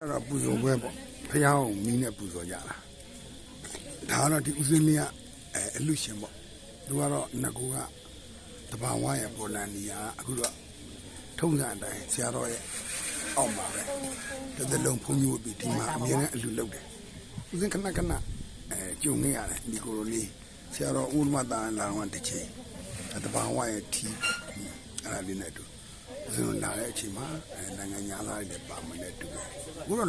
အဲ့တော့ပူဇော်ပွဲပေါ့ဖះအောင်မီးနဲ့ပူဇော်ကြတာဒါကတော့ဒီဦးစင်းလေးကအဲအလူရှင်ပေါ့သူကတော့ငကူကတဘာဝရဲ့ပေါ်လန်နီယာအခုတော့ထုံးစံအတိုင်းဆရာတော်ရဲ့အောက်မှာပဲတစ်သက်လုံးဖုန်းကြီးဝတ်ပြီးဒီမှာအမြဲတမ်းအလူလုပ်တယ်ဦးစင်းခဏခဏအဲကြုံနေရတယ်ဒီကိုလိုလေးဆရာတော်ဦးမတာလာတော့တစ်ချိန်တဘာဝရဲ့ထီအဲ့ဒါလေးနဲ့တူ ဇွန်လာတဲ့အချိန်မှာအဲနိုင်ငံညာသားတွေလည်းပါမနဲ့တူတယ်။အခုတော့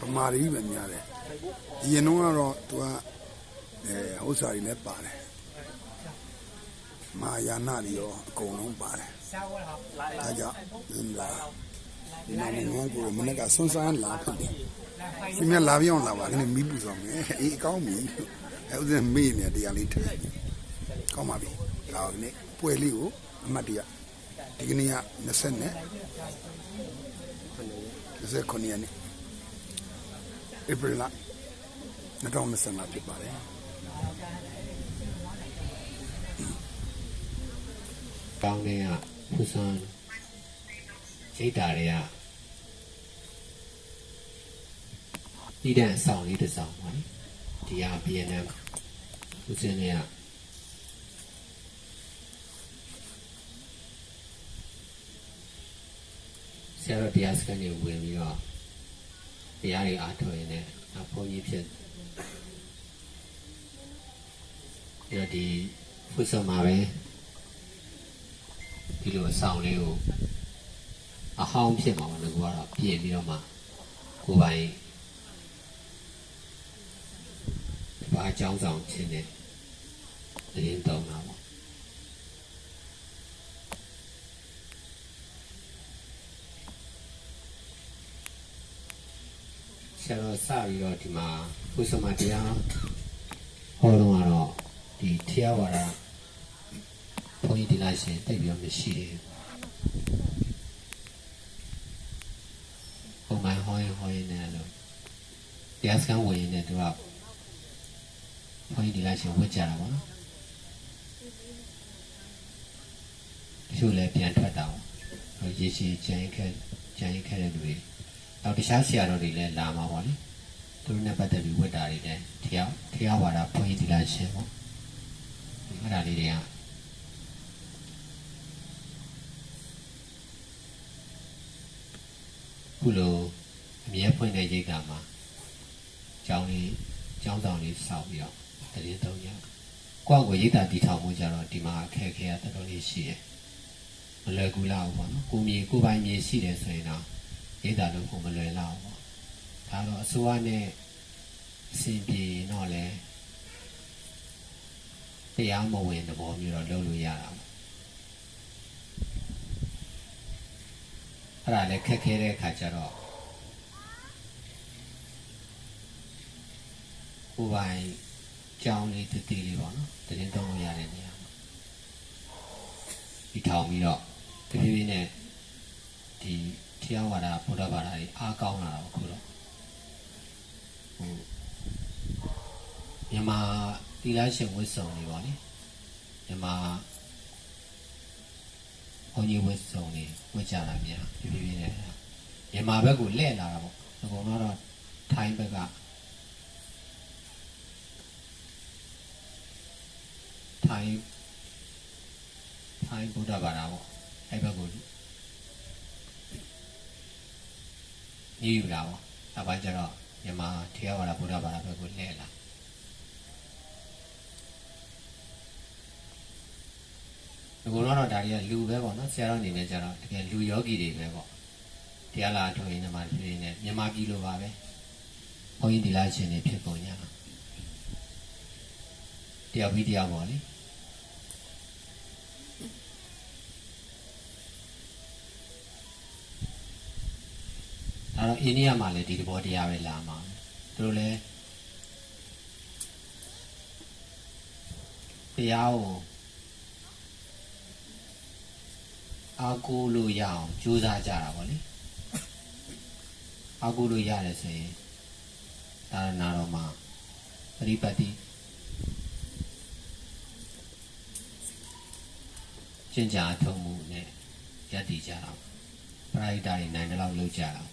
ဗမာတွေကြီးပဲများတယ်။ဒီရင်တော့ကတော့သူကအဲဥစ္စာတွေလည်းပါတယ်။မာယာနာတွေရောအကုန်လုံးပါတယ်။ဒါကြောင့်ဒီလာဒီမှာငငယ်ကိုမနေ့ကဆွန်းဆန်းလာဖြစ်တယ်။ဒီမြလာပြောင်းလာပါခင်ဗျမီးပူဆောင်မယ်။အေးအကောင်းပြီ။အဲဥစဉ်မေးနေတရားလေးထိုင်။ကောင်းပါပြီ။ဒါကနေ့ပွဲလေးကိုအမတ်တရ ဒီကနေ့က20နဲ့29ရက်နေ့ဧပြီလ2025ဖြစ်ပါတယ်ကောင်းတဲ့ကဖူဆန်ရိတ်တာတွေကဒီတဲ့အဆောင်လေးတစ်ဆောင်ပါလေဒီဟာ BNM ဦးစင်းတွေက ဆရာတော်တရားစခန်းကိုဝင်ပြီးတော့တရားတွေအားထုတ်ရင်းနဲ့အဘုန်းကြီးဖြစ်ပြီးတော့ဒီဖူဆန်မှာပဲဒီလိုအဆောင်လေးကိုအဟောင်းဖြစ်မှာပါလို့ကတော့ပြင်ပြီးတော့မှကိုယ်ပိုင်ဘာအကြောင်းဆောင်ခြင်းနဲ့တရင်တောင်းတာ ရာတော်စပြီးတော့ဒီမှာဘုရားမတရားဟောတော့ကတော့ဒီတရားဝါဒဘုန်းကြီးဒီလားရှင်တိတ်ပြီးတော့မရှိသေးဘူးပုံမှန်ဟောရင်ဟောရင်လည်းလို့တရားစခန်းဝင်ရင်လည်းသူကဘုန်းကြီးဒီလားရှင်ဝတ်ကြတာပေါ့နော်တချို့လည်းပြန်ထွက်တာပေါ့ရေရှည်ကြံရင်ခဲ့ကြံရင်ခဲ့တဲ့လူတွေ နောက်တခြားဆရာတော်တွေလည်းလာမှာပေါ့လေသူတို့နဲ့ပတ်သက်ပြီးဝတ်တာတွေလည်းတရားတရားဝါဒဘုန်းကြီးဒီလားရှင်ပေါ့အဲ့ဒါလေးတွေကခုလိုအမြဲဖွင့်တဲ့ရိတ်တာမှာကျောင်းလေးကျောင်းဆောင်လေးစောက်ပြီးတော့တရင်သုံးရကိုယ့်ကိုရိတ်တာတည်ထောင်မှုကြတော့ဒီမှာအခက်အခဲကတော်တော်လေးရှိတယ်မလွယ်ကူလောက်ဘူးပေါ့နော်ကိုမြေကိုပိုင်မြေရှိတယ်ဆိုရင်တော့ ရိတ်တာလို့ကိုမလွယ်လောက်ဘူးပေါ့ဒါတော့အစိုးရနဲ့အစီအပြေတော့လဲတရားမဝင်သဘောမျိုးတော့လုပ်လို့ရတာပေါ့အဲ့ဒါလည်းခက်ခဲတဲ့အခါကျတော့ကိုယ်ပိုင်ကြောင်းလေးတတိလေးပေါ့နော်တရင်သုံးလို့ရတဲ့နေရာမှာဒီထောင်ပြီးတော့တဖြည်းဖြည်းနဲ့ဒီ တရားဝါဒဗုဒ္ဓဘာသာကြီးအားကောင်းလာတော့ခုတော့ဟိုမြန်မာတိလာရှင်ဝိစုံတွေပေါ့လေမြန်မာဘုန်းကြီးဝတ်စုံတွေဝတ်ကြတာများပြပြပြနဲ့မြန်မာဘက်ကိုလှည့်လာတာပေါ့အကုန်လုံးတော့ထိုင်းဘက်ကထိုင်းထိုင်းဗုဒ္ဓဘာသာပေါ့အဲ့ဘက်ကို ညီယူလာပေါ့နောက်ပိုင်းကျတော့မြန်မာထေရဝါဒဗုဒ္ဓဘာသာဘက်ကိုလှည့်လာဒီကုတော့ဒါတွေကလူပဲပေါ့နော်ဆရာတော်အနေနဲ့ကျတော့တကယ်လူယောဂီတွေပဲပေါ့တရားလာထုတ်ရင်လည်းမှဖြစ်နေမြန်မာပြည်လိုပါပဲဘုန်းကြီးဒီလာရှင်တွေဖြစ်ပုံညာတရားပြီးတရားပေါ့လေ ဒါတော့အိန္ဒိယမှာလည်းဒီတဘောတရားပဲလာမှာသူတို့လည်းတရားကိုအားကိုးလို့ရအောင်ကြိုးစားကြတာပေါ့လေအားကိုးလို့ရတယ်ဆိုရင်ဒါရနာတော်မှာပရိပတ်တိကျင့်ကြံအထုံးမှုနဲ့ယက်တည်ကြတာပရိဒါတွေနိုင်တဲ့လောက်လုပ်ကြတာ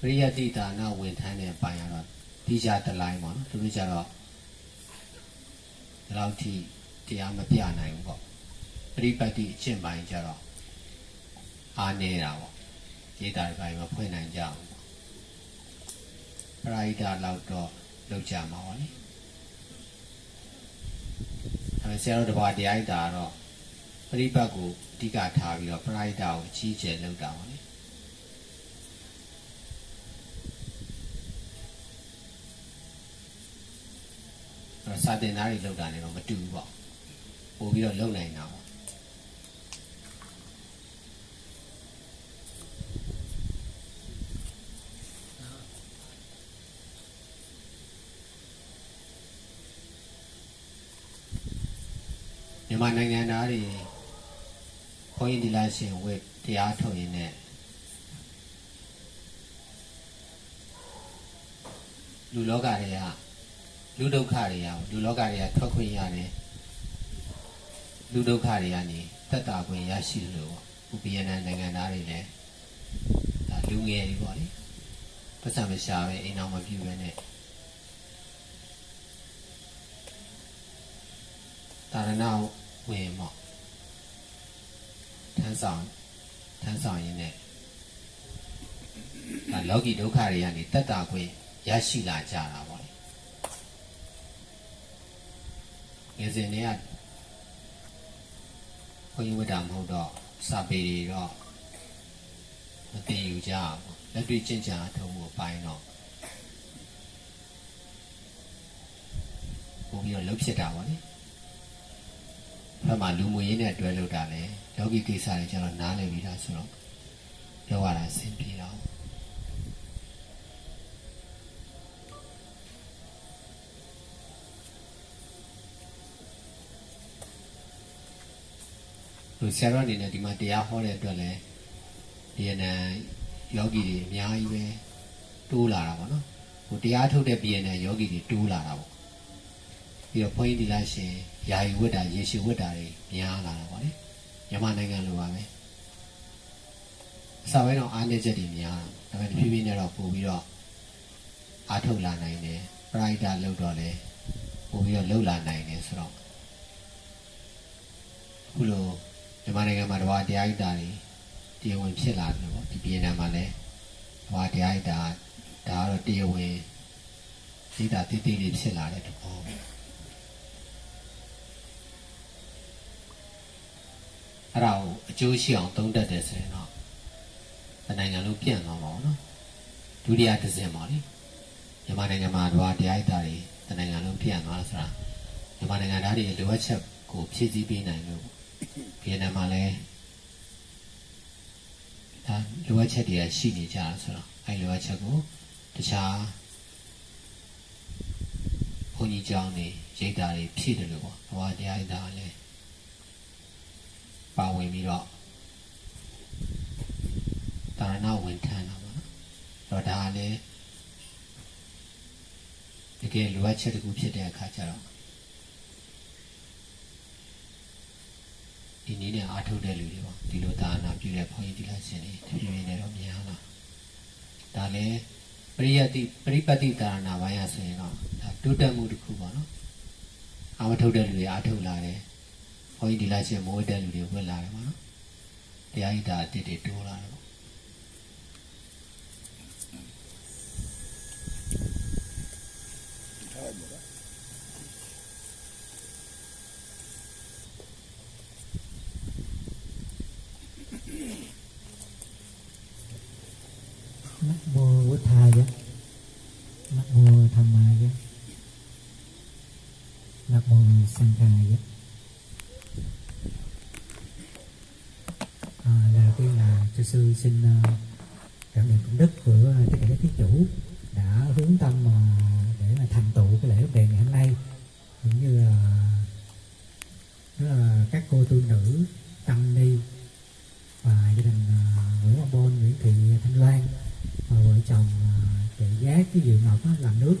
ပရိယတ္တိဒါနဝင်ထမ်းတဲ့ပိုင်ရတော့ဒီကြတလိုင်းပေါ့နော်သူတို့ကြတော့ဒီလောက်ထိတရားမပြနိုင်ဘူးပေါ့ပရိပတ်တိအကျင့်ပိုင်းကြတော့အားနေတာပေါ့ရေးတာတွေပိုင်းမဖွင့်နိုင်ကြဘူးပေါ့ပရိဒာလောက်တော့လောက်ကြမှာပါလေအဲဆရာတို့တဘာတရားဣတာကတော့ပရိပတ်ကိုအဓိကထားပြီးတော့ပရိဒာကိုအကြီးကျယ်လုပ်တာပါလေ စာတင်သားတွေလောက်တာလည်းတော့မတူဘူးပေါ့ပို့ပြီးတော့လုံနိုင်တာပေါ့မြန်မာနိုင်ငံသားတွေခွန်ရင်ဒီလာရှင်ဝတ်တရားထုတ်ရင်လည်းလူလောကတွေက လူဒုက္ခတွေရအောင်လူလောကတွေကထွက်ခွင့်ရတယ်လူဒုက္ခတွေကနေတက်တာခွင့်ရရှိလို့ပေါ့ဥပယနာနိုင်ငံသားတွေလည်းဒါလူငယ်တွေပေါ့လေပတ်စံမရှာပဲအိမ်အောင်မပြူပဲနဲ့တာရဏဝင်ပေါ့ထမ်းဆောင်ထမ်းဆောင်ရင်းနဲ့ဒါလောကီဒုက္ခတွေကနေတက်တာခွင့်ရရှိလာကြတာပေါ့လေ ငယ်စဉ်တွေကဘုန်းကြီးဝတ္တာမဟုတ်တော့စာပေတွေတော့မသိယူကြဘူးလက်တွေ့ကျင့်ကြံအထုံးမှုအပိုင်းတော့ပုံပြီးတော့လှုပ်ဖြစ်တာပါလေဘက်မှာလူမှုရေးနဲ့တွဲလို့တာလေယောဂီကိစ္စတွေကျတော့နားလည်ပြီးသားဆိုတော့ပြောရတာအဆင်ပြေတော့ ဟို ဆရာတော်အနေနဲ့ဒီမှာတရားဟောတဲ့အတွက်လည်းဒီယနန်ယောဂီတွေအများကြီးပဲတိုးလာတာပေါ့နော်ဟိုတရားထုတ်တဲ့ပြည်ယနန်ယောဂီတွေတိုးလာတာပေါ့ပြီးတော့ဘုန်းကြီးဒီလားရှင်ယာယီဝတ်တာရေရှည်ဝတ်တာတွေများလာတာပေါ့လေမြန်မာနိုင်ငံလိုပါပဲအစပိုင်းတော့အားနည်းချက်တွေများတာဒါပေမဲ့တဖြည်းဖြည်းနဲ့တော့ပို့ပြီးတော့အားထုတ်လာနိုင်တယ်ပရိုက်တာလောက်တော့လေပို့ပြီးတော့လှုပ်လာနိုင်တယ်ဆိုတော့အခုလို မြန်မာနိုင်ငံမှာတဘာတရားဣတာတွေတရားဝင်ဖြစ်လာတယ်ပေါ့ဒီပြည်နယ်မှာလည်းတဘာတရားဣတာဒါကတော့တရားဝင်ဣတာတိတိလေးဖြစ်လာတဲ့တဘောပဲအဲ့ဒါကိုအကျိုးရှိအောင်သုံးတတ်တယ်ဆိုရင်တော့တနိုင်ငံလုံးပြန့်သွားမှာပေါ့နော်ဒုတိယတစ်စင်ပါလေမြန်မာနိုင်ငံမှာတဘာတရားဣတာတွေတနိုင်ငံလုံးပြန့်သွားဆိုတာမြန်မာနိုင်ငံသားတွေလိုအပ်ချက်ကိုဖြည့်ဆည်းပေးနိုင်လို့ပေါ့ ဗီယက်နမ်မှာလည်းဒါလိုအပ်ချက်တွေကရှိနေကြတာဆိုတော့အဲလိုအပ်ချက်ကိုတခြားဘုန်းကြီးကျောင်းတွေရိတ်တာတွေဖြည့်တယ်လို့ပေါ့။ဟောတရားရိတ်တာကလည်းပါဝင်ပြီးတော့တာရဏဝင်ထမ်းတာပေါ့နော်။အဲ့တော့ဒါကလည်းတကယ်လိုအပ်ချက်တစ်ခုဖြစ်တဲ့အခါကျတော့ ဒီနည်းနဲ့အားထုတ်တဲ့လူတွေပေါ့ဒီလိုသာနာပြုတဲ့ဘုန်းကြီးဒီလားရှင်တွေတဖြည်းဖြည်းနဲ့တော့များလာဒါလည်းပရိယတိပရိပတ္တိသာနာပိုင်းရဆိုရင်တော့ဒါတိုးတက်မှုတစ်ခုပေါ့နော်အာမထုတ်တဲ့လူတွေအားထုတ်လာတယ်ဘုန်းကြီးဒီလားရှင်မိုးတဲ့လူတွေဝင်လာတယ်ပေါ့နော်တရားဤတာအတိတ်တွေတိုးလာတယ်ပေါ့ Sangha đó. À, là cái là cho sư xin cảm ơn công đức của ờ, tất cả các thí chủ đã hướng tâm mà để mà thành tựu cái lễ đề ngày hôm nay cũng như là, là các cô tu nữ tăng ni và gia đình Nguyễn Văn Bôn, Nguyễn Thị Thanh Loan và vợ chồng uh, chị Giác cái dự ngọc làm nước